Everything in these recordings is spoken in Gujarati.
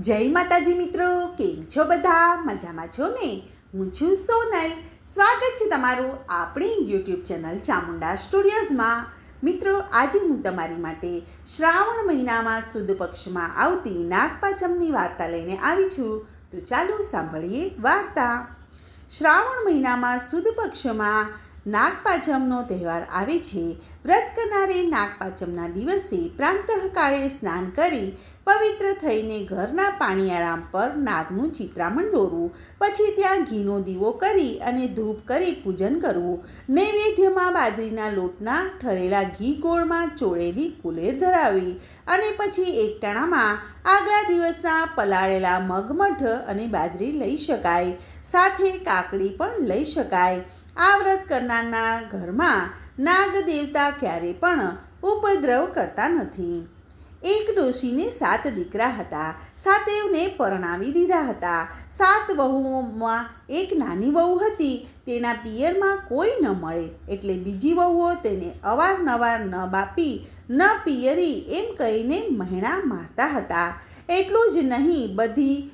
જય માતાજી મિત્રો, કેમ છો બધા? મજામાં છો ને? હું છું સોનલ. સ્વાગત છે તમારું આપણી યુટ્યુબ ચેનલ ચામુંડા સ્ટુડિયોઝમાં. મિત્રો, આજે હું તમારી માટે શ્રાવણ મહિનામાં સુદ પક્ષમાં આવતી નાગપાંચમની વાર્તા લઈને આવી છું. તો ચાલો સાંભળીએ વાર્તા. શ્રાવણ મહિનામાં સુદ પક્ષમાં નાગપાંચમનો તહેવાર આવે છે. વ્રત કરનારે નાગપાંચમના દિવસે પ્રાંતઃકાળે સ્નાન કરી પવિત્ર થઈને ઘરના પાણીયારામ પર નાગનું ચિત્રામણ દોરવું, પછી ત્યાં ઘીનો દીવો કરી અને ધૂપ કરી પૂજન કરવું. નૈવેદ્યમાં બાજરીના લોટના ઠરેલા ઘી ગોળમાં ચોળેલી કુલેર ધરાવી અને પછી એકટાણામાં આગલા દિવસના પલાળેલા મગમઠ અને બાજરી લઈ શકાય. સાથે કાકડી પણ લઈ શકાય. આ વ્રત કરનારના ઘરમાં નાગ દેવતા ક્યારે પણ ઉપદ્રવ કરતા નથી. એક ડોશીને સાત દીકરા હતા. સાતેવને પરણાવી દીધા હતા. સાત વહુઓમાં એક નાની વહુ હતી. તેના પિયરમાં કોઈ ન મળે. એટલે બીજી વહુઓ તેને અવારનવાર ન બાપી, ન પિયરી એમ કહીને મહેણા મારતા હતા. એટલું જ નહીં, બધી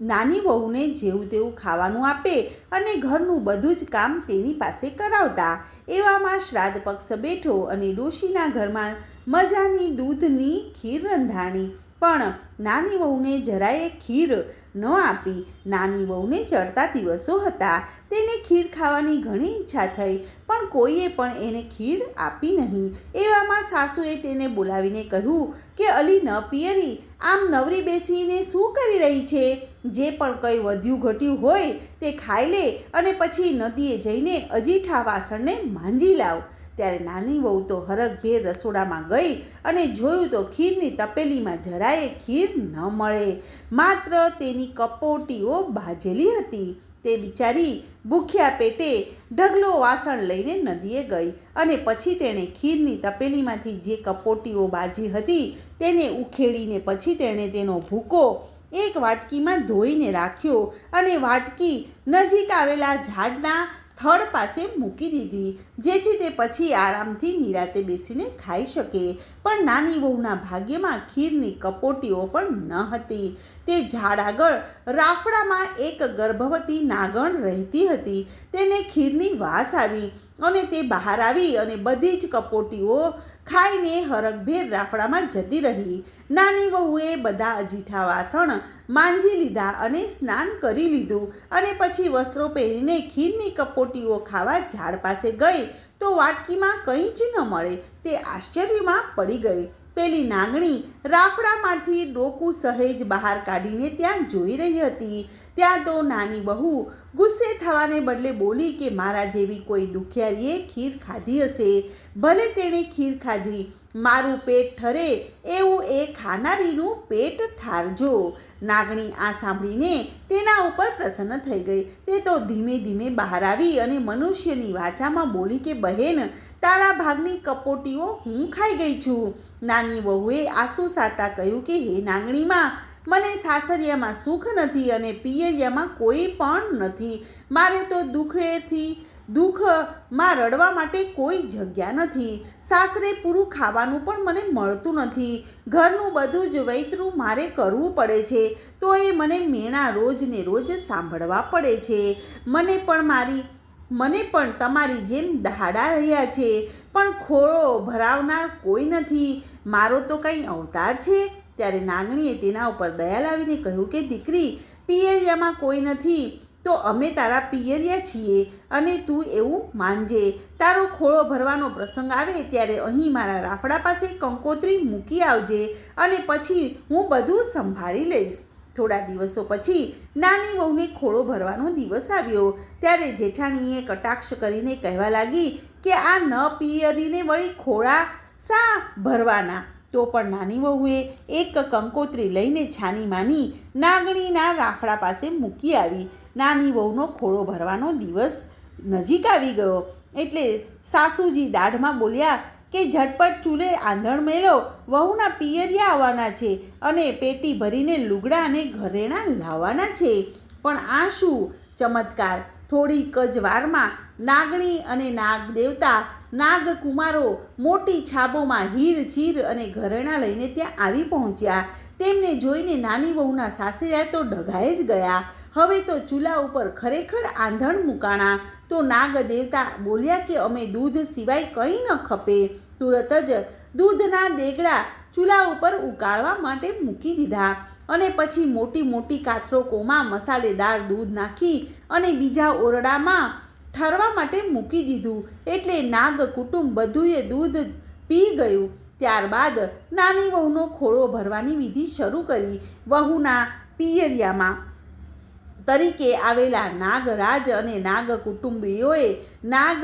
નાની વહુને જેવું તેવું ખાવાનું આપે અને ઘરનું બધું જ કામ તેની પાસે કરાવતા. એવામાં શ્રાદ્ધ પક્ષ બેઠો અને ડોશીના ઘરમાં મજાની દૂધની ખીર રંધાણી. પણ નાની વહુને જરાય ખીર ન આપી. નાની વહુને ચડતા દિવસો હતા. તેને ખીર ખાવાની ઘણી ઈચ્છા થઈ, પણ કોઈએ પણ એને ખીર આપી નહીં. એવામાં સાસુએ તેને બોલાવીને કહ્યું કે, અલી ન પિયરી, આમ નવરી બેસીને શું કરી રહી છે? જે પણ કંઈ વધ્યું ઘટ્યું હોય તે ખાઈ લે અને પછી નદીએ જઈને અજીઠા વાસણને માંજી લાવ. ત્યારે નાની વહુ તો હરખભેર રસોડામાં ગઈ અને જોયું તો ખીરની તપેલીમાં જરાય ખીર ન મળે. માત્ર તેની કપોટીઓ ભાજેલી હતી. તે બિચારી ભૂખ્યા પેટે ઢગલો વાસણ લઈને નદીએ ગઈ અને પછી તેણે ખીરની તપેલીમાંથી જે કપોટીઓ બાજી હતી તેને ઉખેડીને પછી તેણે તેનો ભૂકો એક વાટકીમાં ધોઈને રાખ્યો અને વાટકી નજીક આવેલા ઝાડના થડ પાસે મૂકી દીધી, જેથી તે પછી આરામથી નિરાતે બેસીને ખાઈ શકે. પણ નાની વહુના ભાગ્યમાં ખીરની કપોટીઓ પણ ન હતી. તે ઝાડ આગળ રાફડામાં એક ગર્ભવતી નાગણ રહેતી હતી. તેને ખીરની વાસ આવી અને તે બહાર આવી અને બધી જ કપોટીઓ ખાઈને હરખભેર રાફડામાં જતી રહી. નાની વહુએ બધા અજીઠા વાસણ માંજી લીધા અને સ્નાન કરી લીધું અને પછી વસ્ત્રો પહેરીને ખીરની કપોટીઓ ખાવા ઝાડ પાસે ગઈ તો વાટકીમાં કંઈ જ ન મળે તે આશ્ચર્યમાં પડી ગઈ. પેલી નાગણી રાફડામાંથી ડોકું સહેજ બહાર કાઢીને ત્યાં જોઈ રહી હતી. ત્યાં તો નાની બહુ ગુસ્સે થવાને બદલે બોલી કે મારા જેવી કોઈ દુખિયારીએ ખીર ખાધી હશે. ભલે તેણે ખીર ખાધી, મારું પેટ ઠરે એવું એ ખાનારીનું પેટ ઠારજો. નાગણી આ સાંભળીને તેના ઉપર પ્રસન્ન થઈ ગઈ. તે તો ધીમે ધીમે બહાર આવી અને મનુષ્યની વાચામાં બોલી કે, બહેન, તારા ભાગની કપોટીઓ હું ખાઈ ગઈ છું. નાની વહુએ આંસુ સારતા કહ્યું કે, હે નાગણીમાં મને સાસરિયામાં સુખ નથી અને પિયરિયામાં કોઈ પણ નથી. મારે તો દુઃખેથી દુઃખમાં રડવા માટે કોઈ જગ્યા નથી. સાસરે પૂરું ખાવાનું પણ મને મળતું નથી. ઘરનું બધું જ વૈતરું મારે કરવું પડે છે. તો એ મને મેણા રોજ ને રોજ સાંભળવા પડે છે. મને પણ મારી, મને પણ તમારી જેમ દહાડા રહ્યા છે. પણ ખોળો ભરાવનાર કોઈ નથી. મારો તો કંઈ અવતાર છે? ત્યારે નાગણીએ તેના ઉપર દયા લાવીને કહ્યું કે, દીકરી, પિયરિયામાં કોઈ નથી. તો અમે તારા પિયરિયા છીએ અને તું એવું માનજે. તારો ખોળો ભરવાનો પ્રસંગ આવે ત્યારે અહીં મારા રાફડા પાસે કંકોત્રી મૂકી આવજે અને પછી હું બધું સંભાળી લઈશ. થોડા દિવસો પછી નાની વહુને ખોળો ભરવાનો દિવસ આવ્યો. ત્યારે જેઠાણીએ કટાક્ષ કરીને કહેવા લાગી કે, આ ન પિયરીને વળી ખોળા શા ભરવાના? તો પણ નાની વહુએ એક કંકોત્રી લઈને છાની માની નાગણીના રાફડા પાસે મૂકી આવી. નાની વહુનો ખોળો ભરવાનો દિવસ નજીક આવી ગયો. એટલે સાસુજી દાઢમાં બોલ્યા કે ઝટપટ ચૂલે આંધણ મેલો વહુના પિયરિયા આવવાના છે અને પેટી ભરીને લુગડા અને ઘરેણાં લાવવાના છે. પણ આ શું? ચમત્કાર. થોડીક જ વારમાં નાગણી અને નાગ દેવતા નાગકુમારો મોટી છાબોમાં હીર, ચીર અને ઘરેણાં લઈને ત્યાં આવી પહોંચ્યા. તેમને જોઈને નાની વહુના સાસરિયા તો ડઘાઈ જ ગયા. હવે તો ચૂલા ઉપર ખરેખર આંધણ મૂકાણા. તો નાગ દેવતા બોલ્યા કે અમે દૂધ સિવાય કંઈ ન ખપે. તુરત જ દૂધના દેગડા ચૂલા ઉપર ઉકાળવા માટે મૂકી દીધા. અને પછી મોટી મોટી કાથરોકોમાં મસાલેદાર દૂધ નાખી અને બીજા ઓરડામાં ઠરવા માટે મૂકી દીધું. એટલે નાગ કુટુંબ બધુંએ દૂધ પી ગયું. ત્યારબાદ નાની વહુનો ખોળો ભરવાની વિધિ શરૂ કરી વહુના પિયરિયામાં. તરીકે આવેલા નાગરાજ અને નાગ કુટુંબીઓએ નાગ,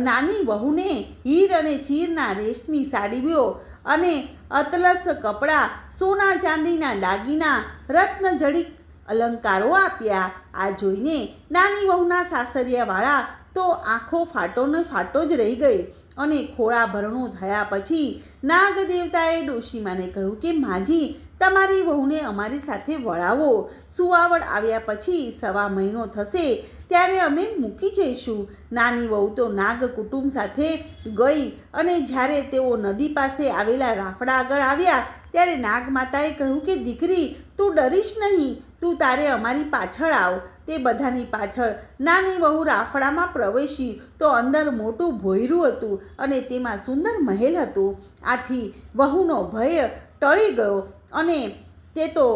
નાની વહુને હીર અને ચીરના રેશમી સાડીઓ અને અતલસ કપડાં, સોના ચાંદીના દાગીના, રત્નજડિત અલંકારો આપ્યા. આ જોઈને નાની વહુના સાસરિયાવાળા તો આંખો ફાટો ને ફાટો જ રહી ગઈ અને ખોળા ભરણું થયા પછી નાગ દેવતાએ ડોશીમાને કહ્યું કે, માજી, તમારી વહુને અમારી સાથે વળાવો. સુવાવડ આવ્યા પછી સવા મહિનો થશે ત્યારે અમે મૂકી જઈશું. નાની વહુ તો નાગ કુટુંબ સાથે ગઈ અને જ્યારે તેઓ નદી પાસે આવેલા રાફડા આગળ આવ્યા ત્યારે નાગમાતાએ કહ્યું કે, દીકરી, તું ડરીશ નહીં. તું તારે અમારી પાછળ આવ. તે બધાની પાછળ નાની વહુ રાફડામાં પ્રવેશી તો અંદર મોટું ભોયરું હતું અને તેમાં સુંદર મહેલ હતું. આથી વહુનો ભય ટળી ગયો અને તે તો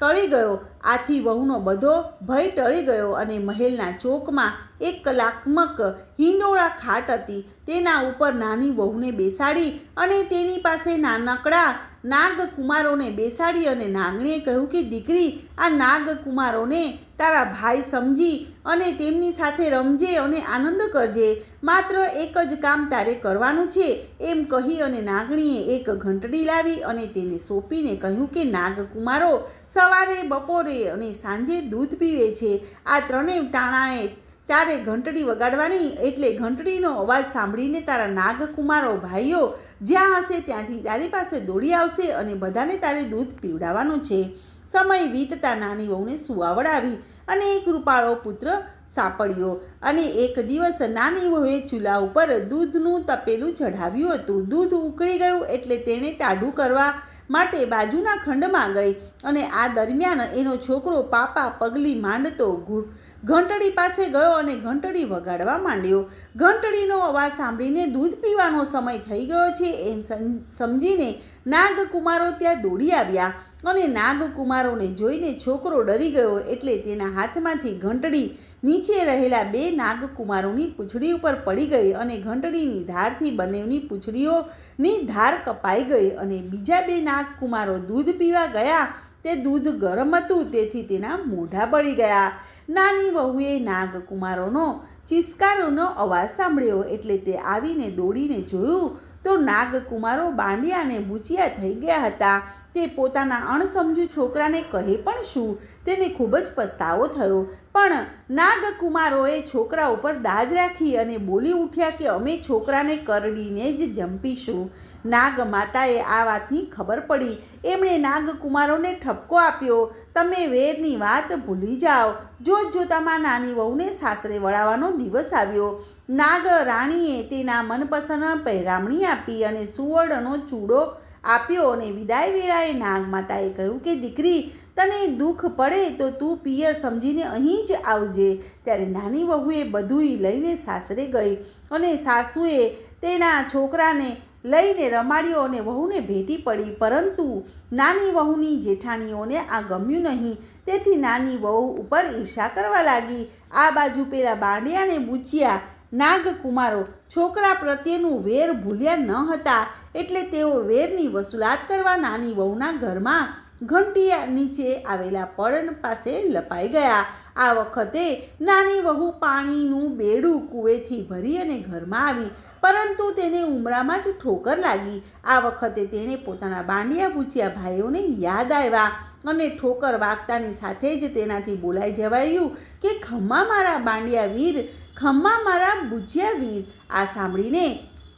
ટળી ગયો. આથી વહુનો બધો ભય ટળી ગયો અને મહેલના ચોકમાં એક કલાત્મક હિંડોળા ખાટ હતી. તેના ઉપર નાની વહુને બેસાડી અને તેની પાસે નાનકડા નાગકુમારોને બેસાડી અને નાગણીએ કહ્યું કે, દીકરી, આ નાગકુમારોને તારા ભાઈ સમજી અને તેમની સાથે રમજે અને આનંદ કરજે. માત્ર એક જ કામ તારે કરવાનું છે. એમ કહી અને નાગણીએ એક ઘંટડી લાવી અને તેને સોંપીને કહ્યું કે, નાગકુમારો, સવારે બપોરે અને સાંજે દૂધ પીવે છે. આ ત્રણેય ટાણાએ તારે ઘંટડી વગાડવાની એટલે ઘંટડીનો અવાજ સાંભળીને તારા નાગકુમારો ભાઈઓ, જ્યાં હશે ત્યાંથી તારી પાસે દોડી આવશે અને બધાને તારે દૂધ પીવડાવવાનું છે. સમય વીતતા નાની વહુને સુવાવડ આવી અને એક રૂપાળો પુત્ર સાંપડ્યો અને એક દિવસ નાની વહુએ ચૂલા ઉપર દૂધનું તપેલું ચઢાવ્યું હતું. દૂધ ઉકળી ગયું એટલે તેણે ટાઢું કરવા માટે બાજુના ખંડમાં ગઈ અને આ દરમિયાન એનો છોકરો પાપા પગલી માંડતો ઘંટડી પાસે ગયો અને ઘંટડી વગાડવા માંડ્યો. ઘંટડીનો અવાજ સાંભળીને દૂધ પીવાનો સમય થઈ ગયો છે એમ સમ- સમજીને નાગકુમારો ત્યાં દોડી આવ્યા. અને નાગકુમારોને જોઈને છોકરો ડરી ગયો એટલે તેના હાથમાંથી ઘંટડી નીચે રહેલા બે નાગકુમારોની પૂંછડી ઉપર પડી ગઈ અને ઘંટડીની ધારથી બંનેની પૂંછડીઓની ધાર કપાઈ ગઈ અને બીજા બે નાગકુમારો દૂધ પીવા ગયા. તે દૂધ ગરમ હતું, તેથી તેના મોઢા બળી ગયા. નાની વહુએ નાગકુમારોનો ચિસ્કારોનો અવાજ સાંભળ્યો એટલે તે આવીને દોડીને જોયું તો નાગકુમારો બાંડિયા અને બુચિયા થઈ ગયા હતા. તે પોતાના અણસમજુ છોકરાને કહે પણ શું? તેને ખૂબ જ પસ્તાવો થયો. પણ નાગકુમારોએ છોકરા ઉપર દાજ રાખી અને બોલી ઉઠ્યા કે અમે છોકરાને કરડીને જ જંપીશું. નાગ માતાએ આ વાતની ખબર પડી. એમણે નાગકુમારોને ઠપકો આપ્યો. તમે વેરની વાત ભૂલી જાઓ. જોત જોતામાં નાની વહુને સાસરે વળાવવાનો દિવસ આવ્યો. નાગ રાણીએ તેના મનપસંદ પહેરામણી આપી અને સુવર્ણનો ચૂડો આપ્યો અને વિદાય વેળાએ નાગમાતાએ કહ્યું કે, દીકરી, તને દુઃખ પડે તો તું પિયર સમજીને અહીં જ આવજે. ત્યારે નાની વહુએ બધુંય લઈને સાસરે ગઈ અને સાસુએ તેના છોકરાને લઈને રમાડ્યો અને વહુને ભેટી પડી. પરંતુ નાની વહુની જેઠાણીઓને આ ગમ્યું નહીં. તેથી નાની વહુ ઉપર ઈર્ષા કરવા લાગી. આ બાજુ પેલા બાંડિયાને બૂચિયા. નાગકુમારો, છોકરા પ્રત્યેનું વેર ભૂલ્યા ન હતા. એટલે તેઓ વેરની વસૂલાત કરવા નાની વહુના ઘરમાં ઘંટી નીચે આવેલા પળન પાસે લપાઈ ગયા. આ વખતે નાની વહુ પાણીનું બેડું કૂવેથી ભરી અને ઘરમાં આવી, પરંતુ તેને ઉમરામાં જ ઠોકર લાગી. આ વખતે તેણે પોતાના બાંડિયા પૂછ્યા ભાઈઓને યાદ આવ્યા અને ઠોકર વાગતાની સાથે જ તેનાથી બોલાઈ જવાયું કે, ખમ્મા મારા બાંડિયા વીર, ખમ્મા મારા બુજિયા વીર, આ સાંભળીને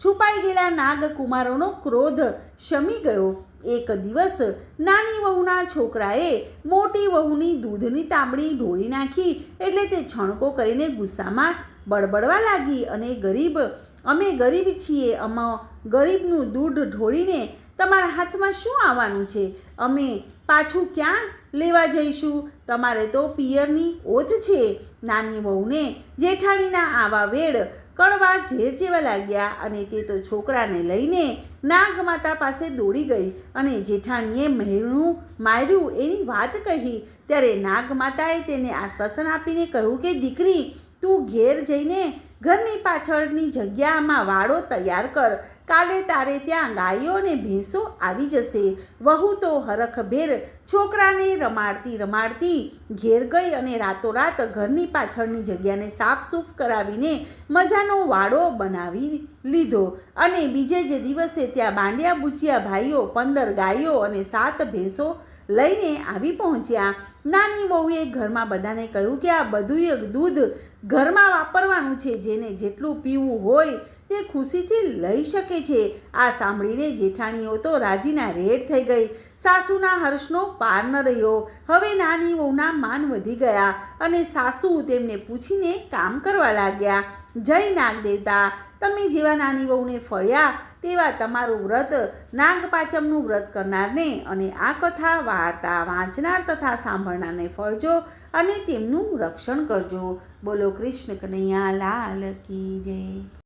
છુપાઈ ગયેલા નાગકુમારોનો ક્રોધ શમી ગયો. એક દિવસ નાની વહુના છોકરાએ મોટી વહુની દૂધની તાંબડી ઢોળી નાખી એટલે તે છણકો કરીને ગુસ્સામાં બળબડવા લાગી અને ગરીબ, અમે ગરીબ છીએ, અમે, ગરીબનું દૂધ ઢોળીને તમારા હાથમાં શું આવવાનું છે? અમે પાછું ક્યાં લેવા જઈશું? તમારે તો પિયરની ઓથ છે. નાની વહુને જેઠાણીના આવા વેડ કડવા ઝેર જેવા લાગ્યા અને તે તો છોકરાને લઈને નાગમાતા પાસે દોડી ગઈ અને જેઠાણીએ મહેરણું માર્યું એની વાત કહી. ત્યારે નાગમાતાએ તેને આશ્વાસન આપીને કહ્યું કે, દીકરી, તું ઘેર જઈને ઘરની પાછળની જગ્યામાં વાડો તૈયાર કર. કાલે તારે ત્યાં ગાયો અને ભેંસો આવી જશે. વહુ તો હરખભેર છોકરાને રમાડતી રમાડતી ઘેર ગઈ અને રાતોરાત ઘરની પાછળની જગ્યાને સાફસૂફ કરાવીને મજાનો વાડો બનાવી લીધો. અને બીજે જે દિવસે ત્યાં બાંડિયા બુચિયા ભાઈઓ, પંદર ગાયો અને સાત ભેંસો લઈને આવી પહોંચ્યા. નાની વહુએ ઘરમાં બધાને કહ્યું કે આ બધું દૂધ ઘરમાં વાપરવાનું છે, જેને જેટલું પીવું હોય તે ખુશીથી લઈ શકે છે. આ સાંભળીને જેઠાણીઓ તો રાજીના રેડ થઈ ગઈ. સાસુના હર્ષનો પાર ન રહ્યો. હવે નાની વહુના માન વધી ગયા અને સાસુ તેમને પૂછીને કામ કરવા લાગ્યા. જય નાગ દેવતા તમે જેવા નાની વહુને ફળ્યા તેવા તમારું વ્રત નાગપાચમનું વ્રત કરનારને અને આ કથા વાર્તા વાંચનાર તથા સાંભળનારને ફળજો અને તેમનું રક્ષણ કરજો. બોલો કૃષ્ણ કનૈયા, લાલ કી જય.